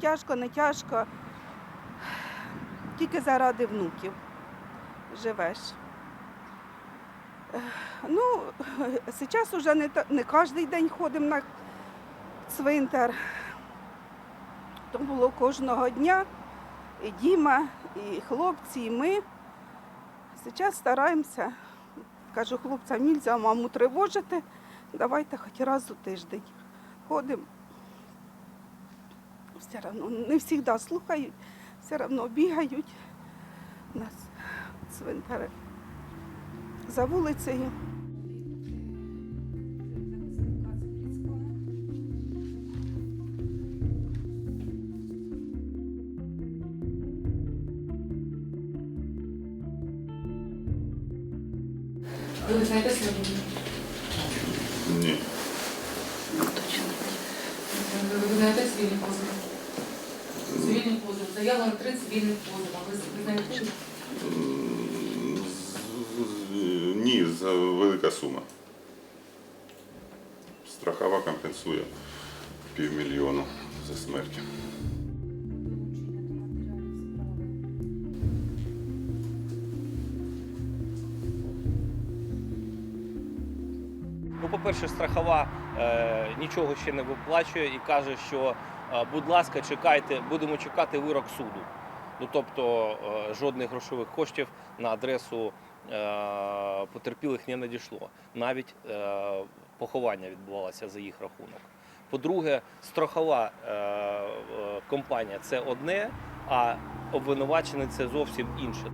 Тяжко, не тяжко. Тільки заради внуків живеш. Ну, зараз вже не, не кожен день ходимо на цвинтар. То було кожного дня. І Діма, і хлопці, і ми. Зараз стараємося. Кажу, хлопцям нельзя маму тривожити. Давайте хоч раз у тиждень ходимо. Все одно не завжди слухають, все одно бігають. У нас цвинтари за вулицею. Ви знаєте сьогодні? Ні. Ви знаєте цивільний позов? Цивільний позов. Заява на три цивільних позова. Ви ви знаєте? що? М, з- з- Ні, за велика сума. Страхова компенсує півмільйону за смерть. Ну, по-перше, страхова е, нічого ще не виплачує і каже, що, будь ласка, чекайте, будемо чекати вирок суду. Ну, тобто е, жодних грошових коштів на адресу е, потерпілих не надійшло. Навіть е, поховання відбувалося за їх рахунок. По-друге, страхова компанія це одне, а обвинувачений це зовсім інше.